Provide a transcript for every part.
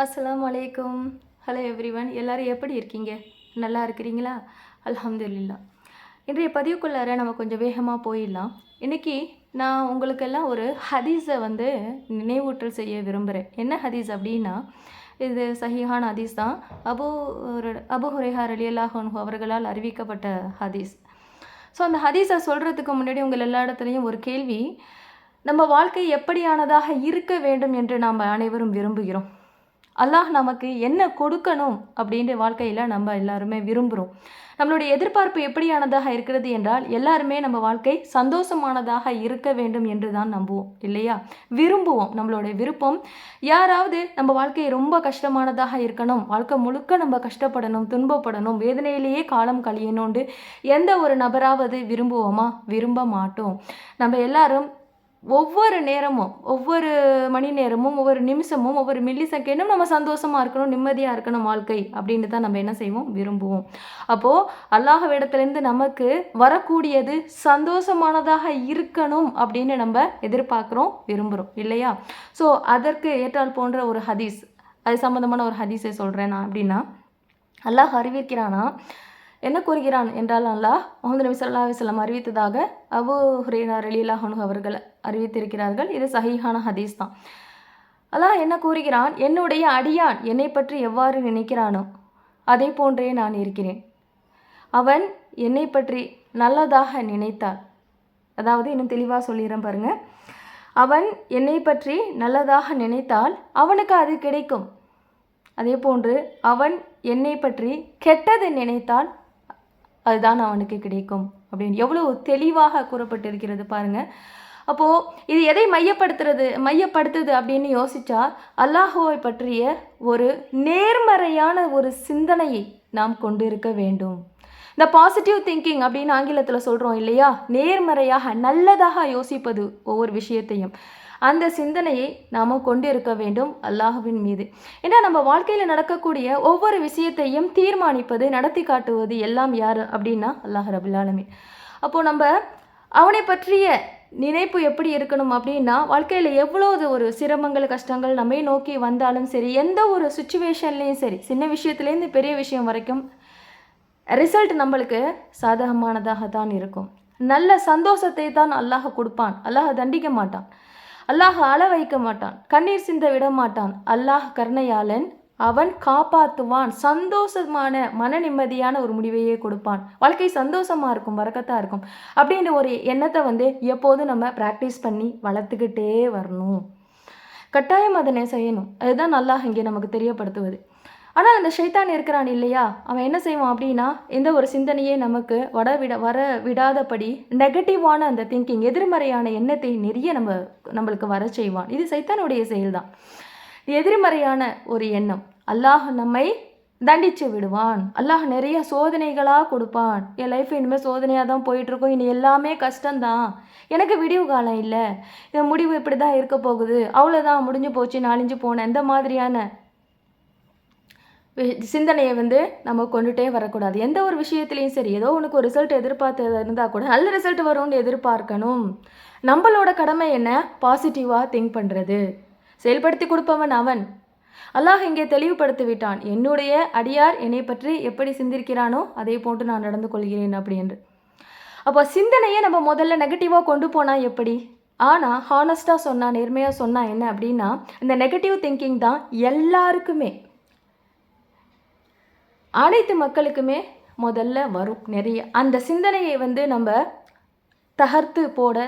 அஸ்லாம் வலைக்கம் hello everyone எல்லோரும் எப்படி இருக்கீங்க? நல்லா இருக்கிறீங்களா? அலமதுல்லா இன்றைய பதிவுக்குள்ளார நம்ம கொஞ்சம் வேகமாக போயிடலாம். இன்றைக்கி நான் உங்களுக்கெல்லாம் ஒரு ஹதீஸை வந்து நினைவூட்டல் செய்ய விரும்புகிறேன் என்ன ஹதீஸ் அப்படின்னா இது சஹிஹான் ஹதீஸ் தான். அபு அபு ஹுரேஹா அலி அவர்களால் அறிவிக்கப்பட்ட ஹதீஸ். ஸோ அந்த ஹதீஸை சொல்கிறதுக்கு முன்னாடி உங்கள் எல்லா இடத்துலையும் ஒரு கேள்வி. நம்ம வாழ்க்கை எப்படியானதாக இருக்க வேண்டும் என்று நாம் அனைவரும் விரும்புகிறோம். அல்லாஹ் நமக்கு என்ன கொடுக்கணும் அப்படின்ற வாழ்க்கையில் நம்ம எல்லாருமே விரும்புகிறோம் நம்மளுடைய எதிர்பார்ப்பு எப்படியானதாக இருக்கிறது என்றால் எல்லாருமே நம்ம வாழ்க்கை சந்தோஷமானதாக இருக்க வேண்டும் என்று தான் நம்புவோம் இல்லையா? விரும்புவோம் நம்மளுடைய விருப்பம். யாராவது நம்ம வாழ்க்கை ரொம்ப கஷ்டமானதாக இருக்கணும் வாழ்க்கை முழுக்க நம்ம கஷ்டப்படணும் துன்பப்படணும் வேதனையிலேயே காலம் கழியணும்னு எந்த ஒரு நபராவது விரும்புவோமா? விரும்ப மாட்டோம். நம்ம எல்லாரும் ஒவ்வொரு நேரமும் ஒவ்வொரு மணி நேரமும் ஒவ்வொரு நிமிஷமும் ஒவ்வொரு மில்லி செகண்டும் நம்ம சந்தோஷமாக இருக்கணும் நிம்மதியாக இருக்கணும் வாழ்க்கை அப்படின்னு தான் நம்ம என்ன செய்வோம்? விரும்புவோம். அப்போது அல்லாஹ்விடத்துலேருந்து நமக்கு வரக்கூடியது சந்தோஷமானதாக இருக்கணும் அப்படின்னு நம்ம எதிர்பார்க்குறோம் விரும்புகிறோம் இல்லையா? ஸோ அதற்கு ஏற்றால் போன்ற ஒரு ஹதீஸ் அது சம்மந்தமான ஒரு ஹதீஸை சொல்கிறேன் நான் அப்படின்னா அல்லாஹ் அறிவிக்கிறானா என்ன கூறுகிறான் என்றால் அல்லாஹ் முகமது நபி சொல்லா அலிஸ்லாம் அறிவித்ததாக அபு ஹுரேனார் அலிலாஹனு அவர்கள் அறிவித்திருக்கிறார்கள். இது சஹிஹான ஹதீஸ் தான். அல்லாஹ் என்ன கூறுகிறான்? என்னுடைய அடியான் என்னை பற்றி எவ்வாறு நினைக்கிறானோ அதே போன்றே நான் இருக்கிறேன். அவன் என்னை பற்றி நல்லதாக நினைத்தார் அதாவது இன்னும் தெளிவாக சொல்லிடுறேன் பாருங்க. அவன் என்னை பற்றி நல்லதாக நினைத்தால் அவனுக்கு அது கிடைக்கும். அதே போன்று அவன் என்னை பற்றி கெட்டது நினைத்தால் அதுதான் அவனுக்கு கிடைக்கும் அப்படின்னு. எவ்வளோ தெளிவாக கூறப்பட்டிருக்கிறது பாருங்கள் அப்போது இது எதை மையப்படுத்துறது மையப்படுத்துது அப்படின்னு யோசித்தா அல்லாஹுவை பற்றிய ஒரு நேர்மறையான ஒரு சிந்தனையை நாம் கொண்டிருக்க வேண்டும். இந்த பாசிட்டிவ் திங்கிங் அப்படின்னு ஆங்கிலத்தில் சொல்கிறோம் இல்லையா? நேர்மறையாக நல்லதாக யோசிப்பது ஒவ்வொரு விஷயத்தையும். அந்த சிந்தனையை நாம் கொண்டிருக்க வேண்டும் அல்லாஹுவின் மீது. ஏன்னா நம்ம வாழ்க்கையில் நடக்கக்கூடிய ஒவ்வொரு விஷயத்தையும் தீர்மானிப்பது நடத்தி காட்டுவது எல்லாம் யார் அப்படின்னா அல்லாஹ் ரபுல்லாலமி அப்போது நம்ம அவனை பற்றிய நினைப்பு எப்படி இருக்கணும் அப்படின்னா வாழ்க்கையில் எவ்வளோது ஒரு சிரமங்கள் கஷ்டங்கள் நம்மை நோக்கி வந்தாலும் சரி எந்த ஒரு சுச்சுவேஷன்லேயும் சரி சின்ன விஷயத்துலேருந்து பெரிய விஷயம் வரைக்கும் ரிசல்ட் நம்மளுக்கு சாதகமானதாக தான் இருக்கும். நல்ல சந்தோஷத்தை தான் அல்லாஹ் கொடுப்பான். அல்லாஹ் தண்டிக்க மாட்டான். அல்லாஹ் அழ வைக்க மாட்டான் கண்ணீர் சிந்த விட மாட்டான். அல்லாஹ் கருணையாளன் அவன் காப்பாற்றுவான் சந்தோஷமான மன நிம்மதியான ஒரு முடிவையே கொடுப்பான். வாழ்க்கை சந்தோஷமாக இருக்கும் வரக்கத்தாக இருக்கும். அப்படின்ற ஒரு எண்ணத்தை வந்து எப்போதும் நம்ம ப்ராக்டிஸ் பண்ணி வளர்த்துக்கிட்டே வரணும். கட்டாயம் அதனை செய்யணும். அதுதான் நல்லா இங்கே நமக்கு தெரியப்படுத்துவது. ஆனால் அந்த ஷைத்தான் இருக்கிறான் இல்லையா? அவன் என்ன செய்வான் அப்படின்னா எந்த ஒரு சிந்தனையே நமக்கு வட விட வர விடாதபடி நெகட்டிவான அந்த திங்கிங் எதிர்மறையான எண்ணத்தை நிறைய நம்ம நம்மளுக்கு வர செய்வான். இது சைத்தானுடைய செயல்தான். எதிர்மறையான ஒரு எண்ணம். அல்லாஹ் நம்மை தண்டிச்சு விடுவான். அல்லாஹ் நிறைய சோதனைகளாக கொடுப்பான். என் லைஃப் இனிமேல் சோதனையாக தான் போயிட்டுருக்கோம். இனி எல்லாமே கஷ்டம்தான். எனக்கு விடிவு காலம் இல்லை. என் முடிவு இப்படி தான் இருக்க போகுது. அவ்வளோதான் முடிஞ்சு போச்சு நாளிஞ்சு போனேன் இந்த மாதிரியான சிந்தனையை வந்து நம்ம கொண்டுகிட்டே வரக்கூடாது. எந்த ஒரு விஷயத்துலையும் சரி ஏதோ உனக்கு ஒரு ரிசல்ட் எதிர்பார்த்து இருந்தால் கூட நல்ல ரிசல்ட் வரும்னு எதிர்பார்க்கணும். நம்மளோட கடமை என்ன? பாசிட்டிவாக திங்க் பண்ணுறது செயல்படுத்தி கொடுப்பவன் அவன். அல்லாஹ் இங்கே தெளிவுபடுத்தி விட்டான். என்னுடைய அடியார் என்னை பற்றி எப்படி சிந்திருக்கிறானோ அதே போன்று நான் நடந்து கொள்கிறேன் அப்படி என்று அப்போ சிந்தனையை நம்ம முதல்ல நெகட்டிவாக கொண்டு போனால் எப்படி? ஆனால் ஹானஸ்ட்டாக சொன்னால் நேர்மையாக சொன்னால் என்ன அப்படின்னா இந்த நெகட்டிவ் திங்கிங் தான் எல்லாருக்குமே அனைத்து மக்களுக்குமே முதல்ல வரும் நிறைய. அந்த சிந்தனையை வந்து நம்ம தகர்த்து போட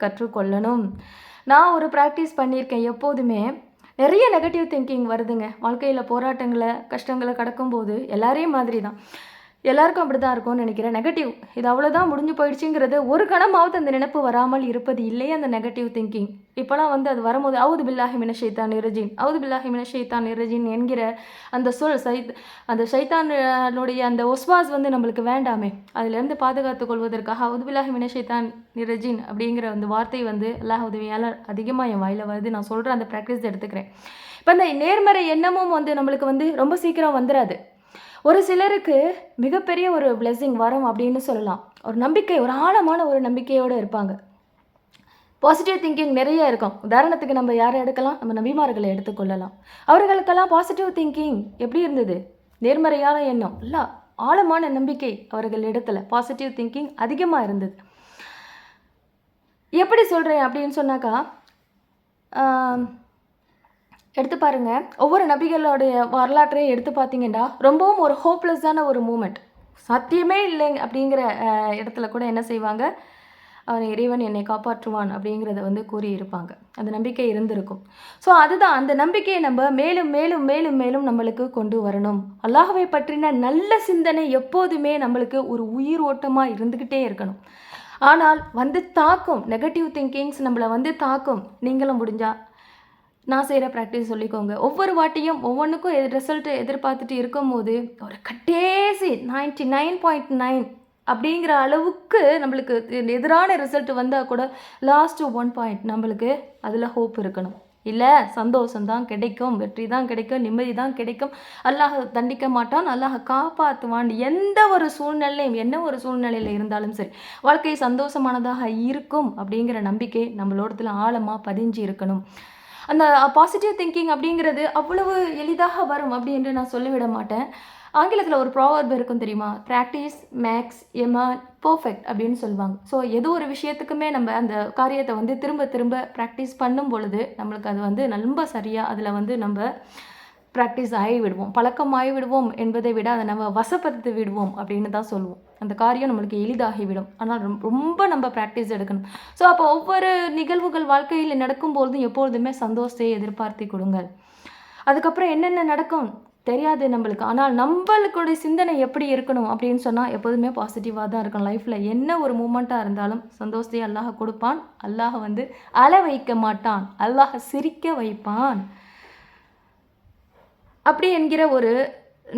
கற்றுக்கொள்ளணும். நான் ஒரு ப்ராக்டிஸ் பண்ணியிருக்கேன் எப்போதுமே. நிறைய நெகட்டிவ் திங்கிங் வருதுங்க. வாழ்க்கையில் போராட்டங்களை கஷ்டங்களை கடக்கும்போது எல்லாரையும் மாதிரி தான் எல்லாருக்கும் அப்படி தான் இருக்கும்னு நினைக்கிறேன். நெகட்டிவ் இது அவ்வளோதான் முடிஞ்சு போயிடுச்சுங்கிறது ஒரு கணமாவது அந்த நினைப்பு வராமல் இருப்பது இல்லையே அந்த நெகட்டிவ் திங்கிங் இப்போலாம் வந்து அது வரும்போது அவுது பில்லாஹி மின ஷைத்தான் இரஜின் அவுது பில்லாஹி மின ஷைத்தான் இரஜின் என்கிற அந்த சொல் சைத் அந்த ஷைத்தானுடைய அந்த ஒஸ்வாஸ் வந்து நம்மளுக்கு வேண்டாமே. அதுலேருந்து பாதுகாத்து கொள்வதற்காக அவுது பில்லாஹி மின ஷைத்தான் இரஜின் அப்படிங்கிற அந்த வார்த்தை வந்து அல்லாஹ் உதவியால் அதிகமாக என் வாயில் வருது. நான் சொல்கிற அந்த ப்ராக்டிஸ் எடுத்துக்கிறேன். இப்போ இந்த நேர்மறை எண்ணமும் வந்து நம்மளுக்கு வந்து ரொம்ப சீக்கிரம் வந்துடாது ஒரு சிலருக்கு மிகப்பெரிய ஒரு பிளெஸ்ஸிங் வரும் அப்படின்னு சொல்லலாம். ஒரு நம்பிக்கை ஒரு ஆழமான ஒரு நம்பிக்கையோடு இருப்பாங்க. பாசிட்டிவ் திங்கிங் நிறைய இருக்கும். உதாரணத்துக்கு நம்ம யாரை எடுக்கலாம்? நம்ம நபிமார்களை எடுத்துக்கொள்ளலாம் அவர்களுக்கெல்லாம் பாசிட்டிவ் திங்கிங் எப்படி இருந்தது? நேர்மறையான எண்ணம். இல்லை ஆழமான நம்பிக்கை அவர்கள் இடத்துல பாசிட்டிவ் திங்கிங் அதிகமாக இருந்தது. எப்படி சொல்கிறேன் அப்படின்னு சொன்னாக்கா எடுத்து பாருங்க. ஒவ்வொரு நபிகளுடைய வரலாற்றையும் எடுத்து பார்த்தீங்கன்னா ரொம்பவும் ஒரு ஹோப்லெஸ்ஸான ஒரு மூமெண்ட் சத்தியமே இல்லை அப்படிங்கிற இடத்துல கூட என்ன செய்வாங்க? அவன் இறைவன் என்னை காப்பாற்றுவான் அப்படிங்கிறத வந்து கூறியிருப்பாங்க. அந்த நம்பிக்கை இருந்திருக்கும். ஸோ அதுதான் அந்த நம்பிக்கையை நம்ம மேலும் மேலும் மேலும் மேலும் நம்மளுக்கு கொண்டு வரணும். அல்லாஹ்வை பற்றின நல்ல சிந்தனை எப்போதுமே நம்மளுக்கு ஒரு உயிர் ஓட்டமாக இருந்துக்கிட்டே இருக்கணும். ஆனால் வந்து தாக்கும் நெகட்டிவ் திங்கிங்ஸ் நம்மளை வந்து தாக்கும் நீங்களும் முடிஞ்சால் நான் செய்கிற ப்ராக்டிஸ் சொல்லிக்கோங்க. ஒவ்வொரு வாட்டியும் ஒவ்வொன்றுக்கும் எது ரிசல்ட்டு எதிர்பார்த்துட்டு இருக்கும்போது ஒரு கட்டேசி நைன்டி நைன் பாயிண்ட் நைன் அப்படிங்கிற அளவுக்கு நம்மளுக்கு எதிரான ரிசல்ட் வந்தால் கூட லாஸ்ட்டு ஒன் பாயிண்ட் நம்மளுக்கு அதில் ஹோப் இருக்கணும். இல்லை சந்தோஷம்தான் கிடைக்கும் வெற்றி தான் கிடைக்கும் நிம்மதி தான் கிடைக்கும். அல்லாஹ் தண்டிக்க மாட்டான் அல்லாஹ் காப்பாற்றுவான் எந்த ஒரு சூழ்நிலையும் என்ன ஒரு சூழ்நிலையில் இருந்தாலும் சரி வாழ்க்கை சந்தோஷமானதாக இருக்கும் அப்படிங்கிற நம்பிக்கை நம்மளோடத்தில் ஆழமாக பதிஞ்சு இருக்கணும். அந்த பாசிட்டிவ் திங்கிங் அப்படிங்கிறது அவ்வளவு எளிதாக வரும் அப்படி என்று நான் சொல்லிவிட மாட்டேன். ஆங்கிலத்தில் ஒரு ப்ராவர்ப் இருக்கும் தெரியுமா? ப்ராக்டிஸ் மேக்ஸ் எமா பர்ஃபெக்ட் அப்படின்னு சொல்லுவாங்க. ஸோ ஏதோ ஒரு விஷயத்துக்குமே நம்ம அந்த காரியத்தை வந்து திரும்ப திரும்ப ப்ராக்டிஸ் பண்ணும் பொழுது நம்மளுக்கு அது வந்து ரொம்ப சரியாக அதில் வந்து நம்ம ப்ராக்டிஸ் ஆகி விடுவோம். பழக்கமாகி விடுவோம் என்பதை விட அதை நம்ம வசப்படுத்தி விடுவோம் அப்படின்னு தான் சொல்லுவோம். அந்த காரியம் நம்மளுக்கு எளிதாகிவிடும். ஆனால் ரொம்ப நம்ம ப்ராக்டிஸ் எடுக்கணும். ஸோ அப்போ ஒவ்வொரு நிகழ்வுகள் வாழ்க்கையில் நடக்கும்பொழுதும் எப்பொழுதுமே சந்தோஷத்தை எதிர்பார்த்து கொடுங்கள். அதுக்கப்புறம் என்னென்ன நடக்கும்? தெரியாது நம்மளுக்கு. ஆனால் நம்மளுக்குடைய சிந்தனை எப்படி இருக்கணும் அப்படின்னு சொன்னால் எப்போதுமே பாசிட்டிவாக தான் இருக்கும் லைஃப்பில் என்ன ஒரு மூமெண்ட்டாக இருந்தாலும் சந்தோஷத்தை அல்லாஹ் கொடுப்பான். அல்லாஹ் வந்து அழ வைக்க மாட்டான். அல்லாஹ் சிரிக்க வைப்பான். அப்படி என்கிற ஒரு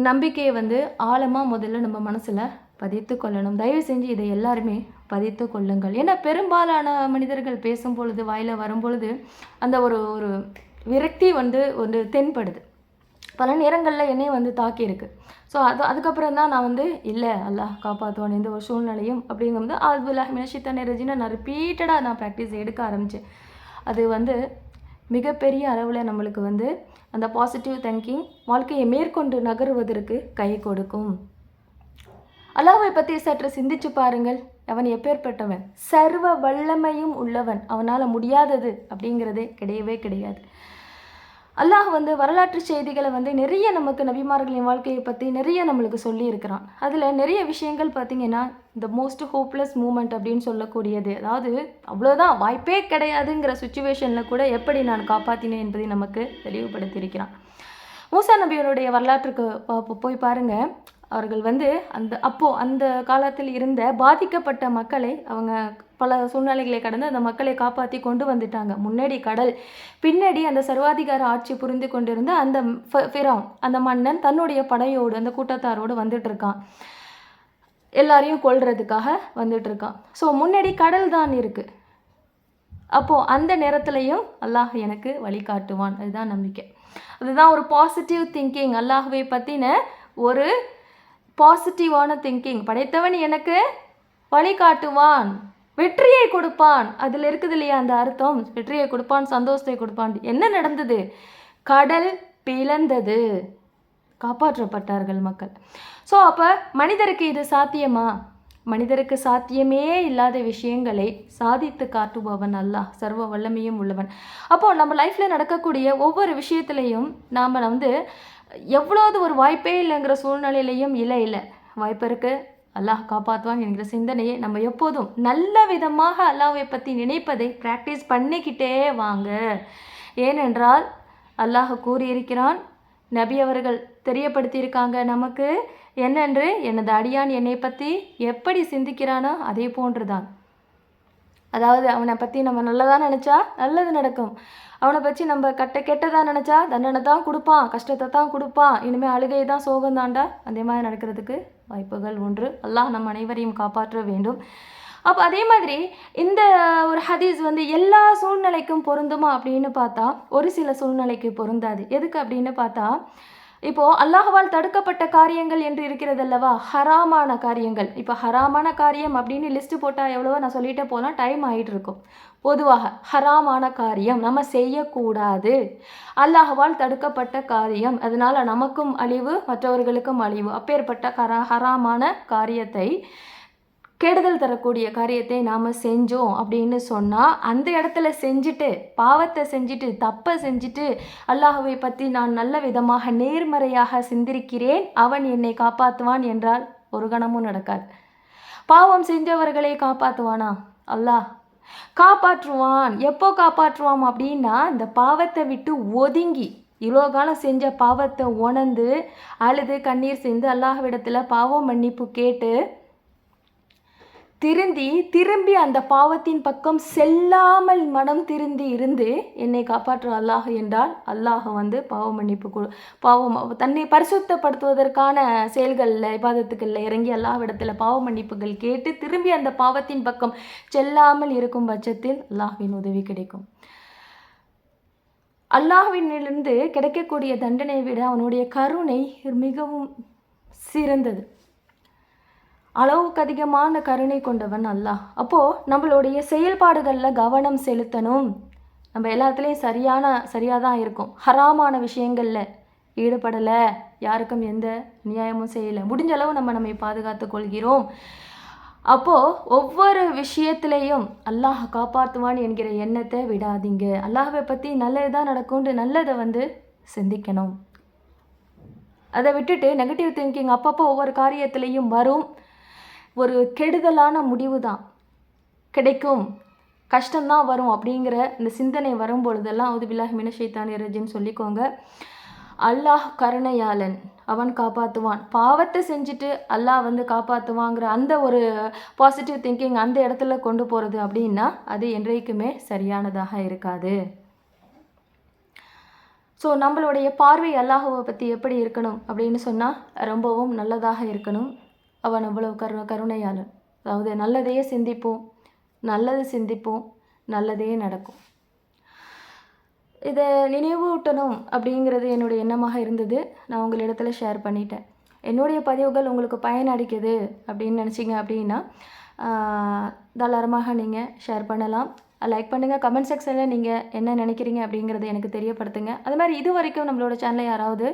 நம்பிக்கையை வந்து ஆழமாக முதல்ல நம்ம மனசில் பதித்து கொள்ளணும். தயவு செஞ்சு இதை எல்லாருமே பதித்து கொள்ளுங்கள். ஏன்னா பெரும்பாலான மனிதர்கள் பேசும் பொழுது வாயில் வரும்பொழுது அந்த ஒரு ஒரு விரக்தி வந்து ஒரு தென்படுது. பல நேரங்களில் என்னையும் வந்து தாக்கியிருக்கு. ஸோ அது அதுக்கப்புறம் தான் நான் வந்து இல்லை அல்லாஹ் காப்பாற்றுவான் எந்த ஒரு சூழ்நிலையும் அப்படிங்கும்போது அதுலாஹ் மினஷித்தானே ரஜினா நான் ரிப்பீட்டடாக நான் ப்ராக்டிஸ் எடுக்க ஆரம்பித்தேன் அது வந்து மிகப்பெரிய அளவில் நம்மளுக்கு வந்து அந்த பாசிட்டிவ் திங்கிங் வாழ்க்கையை மேற்கொண்டு நகருவதற்கு கை கொடுக்கும். அல்லாவை பற்றி சற்று சிந்திச்சு பாருங்கள். அவன் எப்பேற்பட்டவன்? சர்வ வல்லமையும் உள்ளவன். அவனால் முடியாதது அப்படிங்கிறதே கிடையவே கிடையாது. அல்லாஹ் வந்து வரலாற்று செய்திகளை வந்து நிறைய நமக்கு நபிமார்களின் வாழ்க்கையை பற்றி நிறைய நம்மளுக்கு சொல்லியிருக்கிறான். அதில் நிறைய விஷயங்கள் பார்த்தீங்கன்னா இந்த மோஸ்ட் ஹோப்லெஸ் மூமெண்ட் அப்படின்னு சொல்லக்கூடியது. அதாவது அவ்வளோதான் வாய்ப்பே கிடையாதுங்கிற சுச்சுவேஷனில் கூட எப்படி நான் காப்பாற்றினேன் என்பதை நமக்கு தெளிவுபடுத்தியிருக்கிறான். மூசா நபியனுடைய வரலாற்றுக்கு போய் பாருங்கள் அவர்கள் வந்து அந்த அப்போது அந்த காலத்தில் இருந்த பாதிக்கப்பட்ட மக்களை அவங்க பல சூழ்நிலைகளை கடந்து அந்த மக்களை காப்பாற்றி கொண்டு வந்துட்டாங்க. முன்னாடி கடல் பின்னாடி அந்த சர்வாதிகார ஆட்சி புரிந்து கொண்டிருந்த அந்த ஃப- ஃபிரௌன் அந்த மன்னன் தன்னுடைய படையோடு அந்த கூட்டத்தாரோடு வந்துட்டு இருக்கான் எல்லாரையும் கொள்றதுக்காக வந்துட்டு இருக்கான் ஸோ முன்னாடி கடல் தான் இருக்குது அப்போது அந்த நேரத்திலையும் அல்லாஹ் எனக்கு வழிகாட்டுவான். அதுதான் நம்பிக்கை. அதுதான் ஒரு பாசிட்டிவ் திங்கிங் அல்லாஹுவை பற்றின ஒரு பாசிட்டிவான திங்கிங் படைத்தவன் எனக்கு வழிகாட்டுவான். வெற்றியை கொடுப்பான். அதில் இருக்குது இல்லையா அந்த அர்த்தம்? வெற்றியை கொடுப்பான் சந்தோஷத்தை கொடுப்பான். என்ன நடந்தது? கடல் பிளந்தது. காப்பாற்றப்பட்டார்கள் மக்கள். ஸோ அப்போ மனிதருக்கு இது சாத்தியமா? மனிதருக்கு சாத்தியமே இல்லாத விஷயங்களை சாதித்து காட்டுபவன் அல்லாஹ் சர்வ வல்லமையும் உள்ளவன். அப்போது நம்ம லைஃப்பில் நடக்கக்கூடிய ஒவ்வொரு விஷயத்துலையும் நாம் வந்து எவ்வளோது ஒரு வாய்ப்பே இல்லைங்கிற சூழ்நிலையிலையும் இல்லை இல்லை. வாய்ப்பு இருக்குது அல்லாஹ் காப்பாற்றுவான் என்கிற சிந்தனையை நம்ம எப்போதும் நல்ல விதமாக அல்லாஹ்வை பற்றி நினைப்பதை ப்ராக்டிஸ் பண்ணிக்கிட்டே வாங்க. ஏனென்றால் அல்லாஹ் கூறியிருக்கிறான் நபி அவர்கள் தெரியப்படுத்தியிருக்காங்க நமக்கு. என்னென்று? எனது அடியான் என்னை பற்றி எப்படி சிந்திக்கிறானோ அதே போன்றுதான். அதாவது அவனை பற்றி நம்ம நல்லதாக நினச்சா நல்லது நடக்கும். அவனை பற்றி நம்ம கட்ட கெட்டதாக நினச்சா தண்டனை தான் கொடுப்பான் கஷ்டத்தை தான் கொடுப்பான். இனிமேல் அழுகை தான் சோகம் தாண்டா. அதே மாதிரி நடக்கிறதுக்கு வாய்ப்புகள் ஒன்று. அல்லாஹ் நம் அனைவரையும் காப்பாற்ற வேண்டும். அப்போ அதே மாதிரி இந்த ஒரு ஹதீஸ் வந்து எல்லா சூழ்நிலைக்கும் பொருந்துமா அப்படின்னு பார்த்தா ஒரு சில சூழ்நிலைக்கு பொருந்தாது. எதுக்கு அப்படின்னு பார்த்தா இப்போது அல்லாஹவால் தடுக்கப்பட்ட காரியங்கள் என்று இருக்கிறது அல்லவா ஹராமான காரியங்கள். இப்போ ஹராமான காரியம் அப்படின்னு லிஸ்ட்டு போட்டால் எவ்வளவோ நான் சொல்லிட்டே போகலாம் டைம் ஆகிட்டு இருக்கும் பொதுவாக ஹராமான காரியம் நம்ம செய்யக்கூடாது. அல்லாஹவால் தடுக்கப்பட்ட காரியம் அதனால் நமக்கும் அழிவு மற்றவர்களுக்கும் அழிவு. அப்பேற்பட்ட கரா ஹராமான காரியத்தை கெடுதல் தரக்கூடிய காரியத்தை நாம் செஞ்சோம் அப்படின்னு சொன்னால் அந்த இடத்துல செஞ்சுட்டு பாவத்தை செஞ்சுட்டு தப்பை செஞ்சுட்டு அல்லாஹுவை பற்றி நான் நல்ல விதமாக நேர்மறையாக சிந்திருக்கிறேன் அவன் என்னை காப்பாற்றுவான் என்றால் ஒரு கணமும் நடக்காது. பாவம் செஞ்சவர்களை காப்பாற்றுவானா அல்லாஹ். காப்பாற்றுவான். எப்போ காப்பாற்றுவான் அப்படின்னா இந்த பாவத்தை விட்டு ஒதுங்கி இவ்வளோ காலம் செஞ்ச பாவத்தை உணர்ந்து அழுது கண்ணீர் செஞ்சு அல்லாஹ்விடத்தில் பாவம் மன்னிப்பு கேட்டு திருந்தி திரும்பி அந்த பாவத்தின் பக்கம் செல்லாமல் மனம் திருந்தி இருந்து என்னை காப்பாற்று அல்லாஹ் என்றால் அல்லாஹ் வந்து பாவ மன்னிப்பு கொடு. பாவம் தன்னை பரிசுத்தப்படுத்துவதற்கான செயல்களில் இபாதத்துக்களில் இறங்கி அல்லாஹ்விடத்தில் பாவ மன்னிப்புகள் கேட்டு திரும்பி அந்த பாவத்தின் பக்கம் செல்லாமல் இருக்கும் பட்சத்தில் அல்லாஹ்வின் உதவி கிடைக்கும். அல்லாஹ்வினிலிருந்து கிடைக்கக்கூடிய தண்டனை விட அவனுடைய கருணை மிகவும் சிறந்தது. அளவுக்கு அதிகமான கருணை கொண்டவன் அல்லாஹ் அப்போது நம்மளுடைய செயல்பாடுகளில் கவனம் செலுத்தணும். நம்ம எல்லாத்துலேயும் சரியான சரியாக தான் இருக்கும். ஹராமான விஷயங்களில் ஈடுபடலை யாருக்கும் எந்த நியாயமும் செய்யலை. முடிஞ்ச அளவு நம்ம நம்மை பாதுகாத்து கொள்கிறோம். அப்போது ஒவ்வொரு விஷயத்திலையும் அல்லாஹ் காப்பாற்றுவான் என்கிற எண்ணத்தை விடாதீங்க. அல்லாஹை பற்றி நல்லது தான் நடக்கும்னு நல்லதை வந்து சிந்திக்கணும். அதை விட்டுட்டு நெகட்டிவ் திங்கிங் அப்பப்போ ஒவ்வொரு காரியத்திலையும் வரும். ஒரு கெடுதலான முடிவு தான் கிடைக்கும். கஷ்டம்தான் வரும் அப்படிங்கிற இந்த சிந்தனை வரும் பொழுதெல்லாம் அது பில்லாஹ் மின ரஜின்னு சொல்லிக்கோங்க. அல்லாஹ் கருணையாளன். அவன் காப்பாற்றுவான் பாவத்தை செஞ்சுட்டு அல்லாஹ் வந்து காப்பாற்றுவாங்கிற அந்த ஒரு பாசிட்டிவ் திங்கிங் அந்த இடத்துல கொண்டு போகிறது அப்படின்னா அது என்றைக்குமே சரியானதாக இருக்காது. ஸோ நம்மளுடைய பார்வை அல்லாஹுவை பற்றி எப்படி இருக்கணும் அப்படின்னு சொன்னால் ரொம்பவும் நல்லதாக இருக்கணும். அவன் அவ்வளவு கரு கருணையாளன். அதாவது நல்லதையே சிந்திப்போம் நல்லது சிந்திப்போம் நல்லதே நடக்கும். இதை நினைவூட்டணும் அப்படிங்கிறது என்னுடைய எண்ணமாக இருந்தது. நான் உங்களிடத்தில் ஷேர் பண்ணிட்டேன். என்னுடைய பதிவுகள் உங்களுக்கு பயன் அப்படின்னு நினச்சிங்க அப்படின்னா தாராளமாக நீங்கள் ஷேர் பண்ணலாம். லைக் பண்ணுங்கள் கமெண்ட் செக்ஷனில் நீங்கள் என்ன நினைக்கிறீங்க அப்படிங்கிறத எனக்கு தெரியப்படுத்துங்க. அது மாதிரி இது வரைக்கும் நம்மளோட சேனலை யாராவது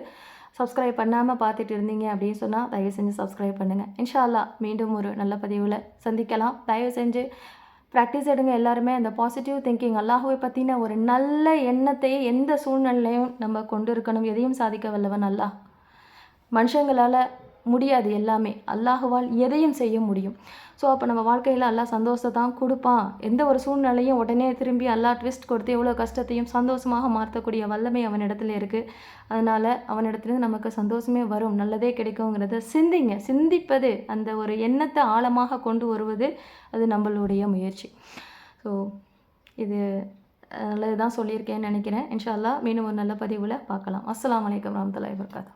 சப்ஸ்கிரைப் பண்ணாமல் பார்த்துட்டு இருந்தீங்க அப்படின்னு சொன்னால் தயவு செஞ்சு சப்ஸ்கிரைப் பண்ணுங்கள் இன்ஷால்லா மீண்டும் ஒரு நல்ல பதிவில் சந்திக்கலாம். தயவு செஞ்சு ப்ராக்டிஸ் எடுங்க எல்லாருமே. அந்த பாசிட்டிவ் திங்கிங் அல்லாஹுவை பற்றின ஒரு நல்ல எண்ணத்தையே எந்த சூழ்நிலையும் நம்ம கொண்டு இருக்கணும். எதையும் சாதிக்க வல்லவன் அல்லாஹ். மனுஷங்களால் முடியாது எல்லாமே. அல்லாஹுவால் எதையும் செய்ய முடியும். ஸோ அப்போ நம்ம வாழ்க்கையில் அல்லாஹ் சந்தோஷத்தை தான் கொடுப்பான். எந்த ஒரு சூழ்நிலையும் உடனே திரும்பி அல்லாஹ் ட்விஸ்ட் கொடுத்து எவ்வளோ கஷ்டத்தையும் சந்தோஷமாக மாற்றக்கூடிய வல்லமை அவனிடத்துல இருக்குது அதனால் அவனிடத்துலேருந்து நமக்கு சந்தோஷமே வரும். நல்லதே கிடைக்குங்கிறத சிந்திங்க. சிந்திப்பது அந்த ஒரு எண்ணத்தை ஆழமாக கொண்டு வருவது அது நம்மளுடைய முயற்சி. ஸோ இது நல்லது தான் சொல்லியிருக்கேன்னு நினைக்கிறேன். இன்ஷால்லா மீண்டும் ஒரு நல்ல பதிவில் பார்க்கலாம். அஸ்லாம் வலைக்கம் வரமத்துல வர்காத்தா